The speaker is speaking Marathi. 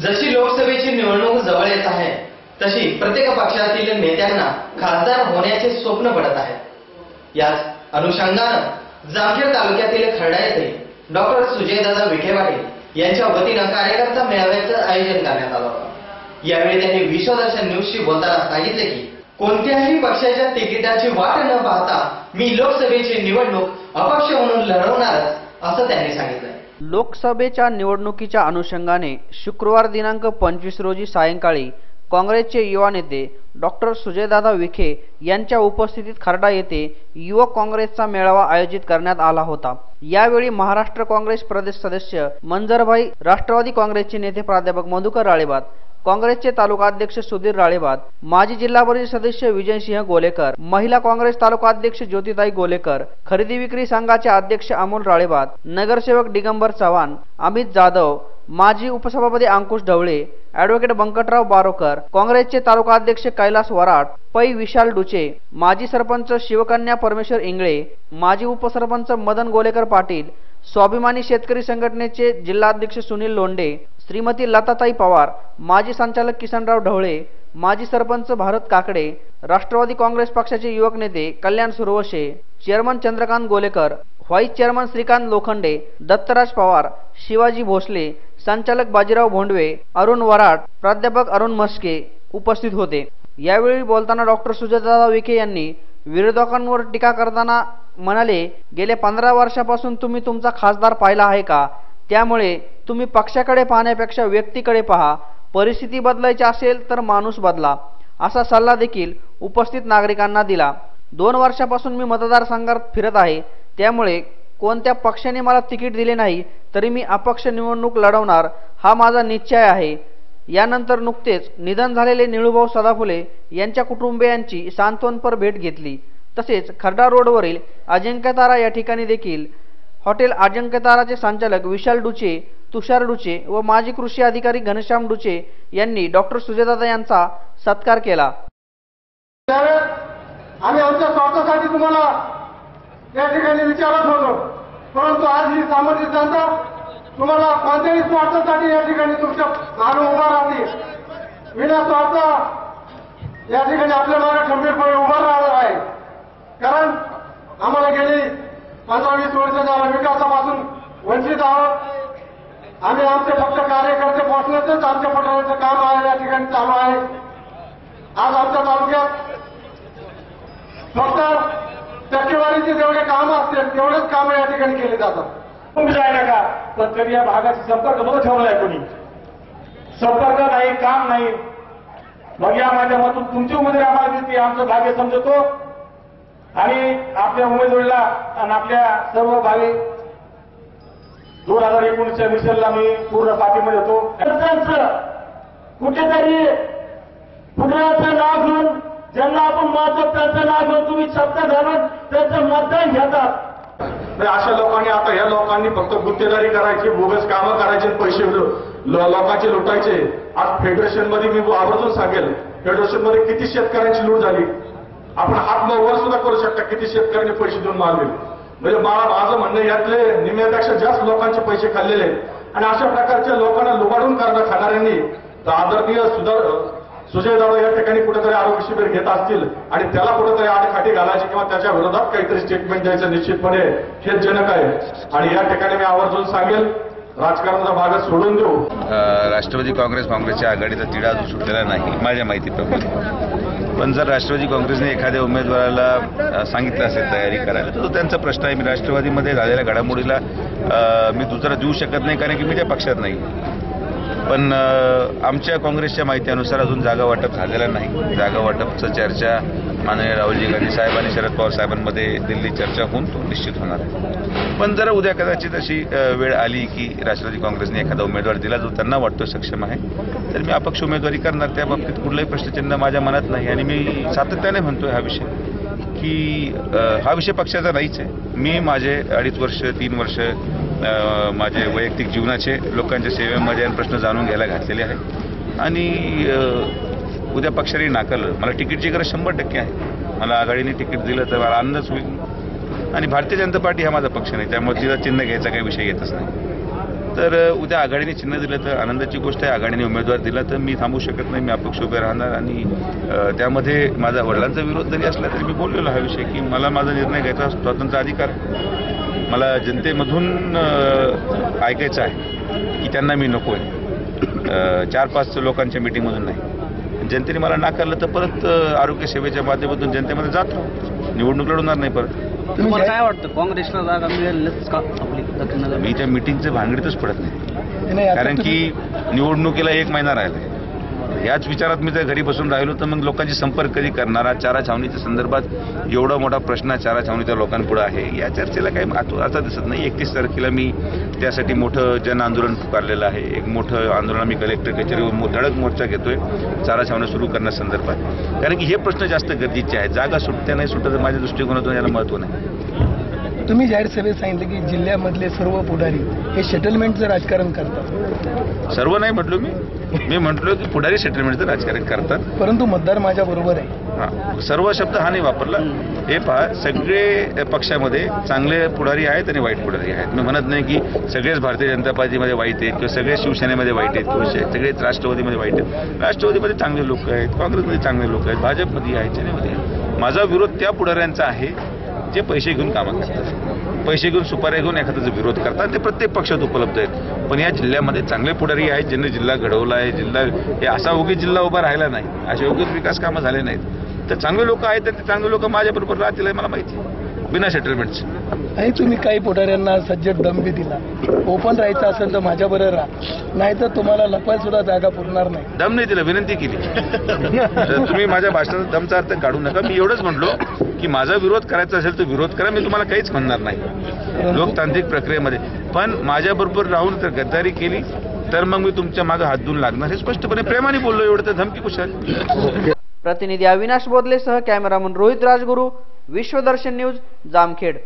जशी लोकसभेची निवडणूक जवळ येत आहे तशी प्रत्येक पक्षातील नेत्यांना खासदार होण्याचे स्वप्न पडत आहे. याच अनुषंगानं जामखेड तालुक्यातील खरडा येथे डॉक्टर सुजयदादा विखेवाडे यांच्या वतीनं कार्यकर्ता मेळाव्याचं आयोजन करण्यात आलं होतं. यावेळी त्यांनी विश्वदर्शन न्यूजशी बोलताना सांगितले की कोणत्याही पक्षाच्या तिकिटाची वाट न पाहता मी लोकसभेची निवडणूक अपक्ष म्हणून लढवणारच असं त्यांनी सांगितलं लोकसभेच्या निवडणुकीच्या अनुषंगाने शुक्रवार दिनांक पंचवीस रोजी सायंकाळी काँग्रेसचे युवा नेते डॉक्टर सुजयदादा विखे यांच्या उपस्थितीत खर्डा येथे युवक काँग्रेसचा मेळावा आयोजित करण्यात आला होता. यावेळी महाराष्ट्र काँग्रेस प्रदेश सदस्य मंजरभाई राष्ट्रवादी काँग्रेसचे नेते प्राध्यापक मधुकर राळेबाद काँग्रेसचे तालुकाध्यक्ष सुधीर राळेबात माजी जिल्हा परिषद सदस्य विजयसिंह गोलेकर महिला काँग्रेस तालुका अध्यक्ष ज्योतिताई गोलेकर खरेदी विक्री संघाचे अध्यक्ष अमोल राळेबात नगरसेवक दिगंबर चव्हाण अमित जाधव माजी उपसभापती अंकुश ढवळे ॲडव्होकेट बंकटराव बारोकर काँग्रेसचे तालुकाध्यक्ष कैलास वराट पै विशाल डुचे माजी सरपंच शिवकन्या परमेश्वर इंगळे माजी उपसरपंच मदन गोलेकर पाटील स्वाभिमानी शेतकरी संघटनेचे जिल्हाध्यक्ष सुनील लोंढे श्रीमती लताताई पवार माजी संचालक किसनराव ढवळे माजी सरपंच भारत काकडे राष्ट्रवादी काँग्रेस पक्षाचे युवक नेते Kalyan Suravashe chairman Chandrakant Golekar vice chairman Shrikant Lokhande Dattaraj Pawar Shivaji Bhosale संचालक बाजीराव भोंडवे अरुण वराड प्राध्यापक अरुण मस्के उपस्थित होते. यावेळी बोलताना डॉक्टर सुजातदादा विखे यांनी विरोधकांवर टीका करताना म्हणाले गेल्या पंधरा वर्षापासून तुम्ही तुमचा खासदार पाहिला आहे का? त्यामुळे तुम्ही पक्षाकडे पाहण्यापेक्षा व्यक्तीकडे पहा. परिस्थिती बदलायची असेल तर माणूस बदला. असा सल्ला देखील उपस्थित नागरिकांना दिला. दोन वर्षापासून मी मतदारसंघात फिरत आहे. त्यामुळे कोणत्या पक्षाने मला तिकीट दिले नाही तरी मी अपक्ष निवडणूक लढवणार हा माझा निश्चय आहे. यानंतर नुकतेच निधन झालेले निळूभाऊ सदाफुले यांच्या कुटुंबियांची सांत्वनपर भेट घेतली. तसेच खर्डा रोडवरील अजिंक्यतारा या ठिकाणी देखील हॉटेल अजिंक्यताराचे संचालक विशाल डुचे तुषार डुचे व माजी कृषी अधिकारी घनश्याम डुचे यांनी डॉक्टर सुजयदादा यांचा सत्कार केला. आम्ही आमच्या स्वार्थासाठी तुम्हाला या ठिकाणी विचारत होतो. परंतु आज ही सामाजिक जनता तुम्हाला कोणत्याही स्वार्थासाठी या ठिकाणी तुमच्या मागे उभा राहते. विना स्वार्थ या ठिकाणी आपल्या मागे खंबीरपणे उभा राहणार आहे. कारण आम्हाला गेली पंधरा वीस वर्ष झाला विकासापासून वंचित आहोत. आम्ही आमचे फक्त कार्यकर्ते पोहोचण्याचंच आमच्या पटवण्याचं काम आहे या ठिकाणी चालू आहे. आज आमच्या तालुक्यात फक्त टक्केवारीचे जेवढे काम असतील तेवढेच काम या ठिकाणी केले जातात. तुम्ही जायला का? पण कधी या भागाशी संपर्क नको ठेवलाय कोणी? संपर्क नाही काम नाही. मग या माध्यमातून तुमची उमेदवारी आम्हाला दिसते आमचं भाग्य समजतो. आणि आपल्या उमेदवारीला आणि आपल्या सर्व भावी दोन हजार एकोणीसच्या मिशनला मी पूर्ण पाठिंबा देतो. कुठेतरी पुण्याचं नाव घेऊन ज्यांना आपण महत्त्व त्यांचं नाव घेऊन तुम्ही शब्द घालून त्यांचं मतदान घेतात अशा लोकांनी आता या लोकांनी फक्त गुत्तेदारी करायची बोगस कामं करायची पैसे लोकांचे लुटायचे. आज फेडरेशनमध्ये मी आवर्जून सांगेल फेडरेशनमध्ये किती शेतकऱ्यांची लूट झाली? आपण हात सुद्धा करू शकता. किती शेतकऱ्यांनी पैसे देऊन मारले. म्हणजे मला माझं म्हणणं यातले निम्म्यापेक्षा जास्त लोकांचे पैसे खाल्लेले आणि अशा प्रकारच्या लोकांना लुबाडून करणं खाणाऱ्यांनी तर आदरणीय सुधार सुजय जाधव या ठिकाणी कुठेतरी आरोग्य शिबिर घेत असतील आणि त्याला कुठेतरी आडखाटी घालायची किंवा त्याच्या विरोधात काहीतरी स्टेटमेंट द्यायचं निश्चितपणे हेच जनक आहे. आणि या ठिकाणी मी आवर्जून सांगेल राजकारणाचा भाग सोडून देऊ. राष्ट्रवादी काँग्रेस काँग्रेसच्या आघाडीचा तिढा अजून सुटलेला नाही माझ्या माहितीप्रमाणे पण जर राष्ट्रवादी काँग्रेसने एखाद्या उमेदवाराला सांगितलं असेल तयारी करायला तर तो त्यांचा प्रश्न आहे. मी राष्ट्रवादीमध्ये झालेल्या घडामोडीला मी दुसरा देऊ शकत नाही कारण की मी त्या पक्षात नाही. पण आमच्या काँग्रेसच्या माहितीनुसार अजून जागा वाटप झालेलं नाही. जागा वाटपचं चर्चा माननीय राहुलजी गांधी साहेब आणि शरद पवार साहेबांमध्ये दिल्ली चर्चा होऊन तो निश्चित होणार आहे. पण जर उद्या कदाचित अशी वेळ आली की राष्ट्रवादी काँग्रेसने एखादा उमेदवार दिला जो त्यांना वाटतो सक्षम आहे तर मी अपक्ष उमेदवारी करणार. त्या बाबतीत कुठलंही प्रश्नचिन्ह माझ्या मनात नाही आणि मी सातत्याने म्हणतोय हा विषय की हा विषय पक्षाचा नाहीच आहे. मी माझे अडीच वर्ष तीन वर्ष माझे वैयक्तिक जीवनाचे लोकांच्या सेवेमध्ये प्रश्न जाणून घ्यायला घातलेले आहेत. आणि उद्या पक्षाने नाकारलं. मला तिकीटची गरज शंभर टक्के आहे. मला आघाडीने तिकीट दिलं तर मला आनंदच होईल. आणि भारतीय जनता पार्टी हा माझा पक्ष नाही त्यामुळे तिला चिन्ह घ्यायचा काही विषय येतच नाही. तर उद्या आघाडीने चिन्ह दिलं तर आनंदाची गोष्ट आहे. आघाडीने उमेदवार दिला तर मी थांबू शकत नाही. मी अपक्ष उभे राहणार आणि त्यामध्ये माझा वडिलांचा विरोध जरी असला तरी मी बोललेलो हा विषय की मला माझा निर्णय घ्यायचा स्वतंत्र अधिकार. मला जनतेमधून ऐकायचं आहे की त्यांना मी नको आहे चार पाच लोकांच्या मिटिंगमधून नाही. जनतेने मला नाकारलं तर परत आरोग्य सेवेच्या माध्यमातून जनतेमध्ये जातो. निवडणूक लढवणार नाही परत. तुम्हाला काय वाटतं? काँग्रेसला जागा मिळेलच का आपली मी त्या मिटिंगचं भानगडीतच पडत नाही. कारण की निवडणुकीला एक महिना राहिला याच विचारात मी जर घरी बसून राहिलो तर मग लोकांशी संपर्क कधी करणारा? चारा छावणीच्या संदर्भात एवढा मोठा प्रश्न चारा छावणीच्या लोकांपुढे आहे. या चर्चेला काही महत्त्व आता दिसत नाही. एकतीस तारखेला मी त्यासाठी मोठं जन आंदोलन पुकारलेलं आहे. एक मोठं आंदोलन आम्ही कलेक्टर कचेरीवर मो- धडक मोर्चा घेतोय चारा छावण्या सुरू करण्यासंदर्भात कारण की हे प्रश्न जास्त गरजेचे आहेत. जागा सुटत्या नाही सुटत माझ्या दृष्टिकोनातून याला महत्त्व नाही. तुम्ही जाहीर सभेत सांगितलं की जिल्ह्यामधले सर्व पुढारी हे सेटलमेंटचं राजकारण करतात. सर्व नाही म्हटलो मी. मी म्हटलो की पुढारी सेटलमेंटचं राजकारण करतात. परंतु मतदार माझ्या बरोबर आहे. हा. सर्व शब्द हा नाही वापरला. हे पहा सगळे पक्षामध्ये चांगले पुढारी आहेत आणि वाईट पुढारी आहेत. मी म्हणत नाही की सगळेच भारतीय जनता पार्टीमध्ये वाईट आहेत किंवा सगळे शिवसेनेमध्ये वाईट आहेत किंवा सगळेच राष्ट्रवादीमध्ये वाईट आहेत. राष्ट्रवादीमध्ये चांगले लोक आहेत काँग्रेसमध्ये चांगले लोक आहेत भाजपमध्ये आहेत सेनेमध्ये आहेत माझा विरोध त्या पुढाऱ्यांचा आहे. जे पैसे घेऊन कामं करतात पैसे घेऊन सुपाऱ्या घेऊन एखाद्याचा विरोध करतात ते प्रत्येक पक्षात उपलब्ध आहेत. पण या जिल्ह्यामध्ये चांगले पुढारी आहेत ज्यांनी जिल्हा घडवला आहे जिल्हा हे असा उगीच जिल्हा उभा राहिला नाही असे उगीच विकास कामं झाले नाहीत. तर चांगले लोक आहेत तर ते चांगले लोक माझ्याबरोबर राहतील मला माहिती आहे. बिना सेटलमेंटचे आणि तुम्ही काही पुढाऱ्यांना सज्जड दम बी दिला. ओपन राहायचं असेल तर माझ्याबरोबर राहा. नाहीतर तुम्हाला लपायला सुद्धा जागा पुरणार नाही. दम नाही दिला विनंती केली. तर तुम्ही माझ्या भाषणाचा दमचा अर्थ काढू नका. मी एवढंच म्हटलो की माझा विरोध करायचा असेल तर विरोध करा. मी तुम्हाला काहीच म्हणणार नाही. लोकतांत्रिक प्रक्रियेमध्ये. पण माझ्याबरोबर राहून जर गद्दारी केली तर मग मी तुमच्या मागे हात धुवून लागणार. हे स्पष्टपणे प्रेमाने बोललो एवढं तर धमकी कुशाल. प्रतिनिधी अविनाश बोदलेसह कॅमेरामन रोहित राजगुरू. विश्वदर्शन न्यूज जामखेड.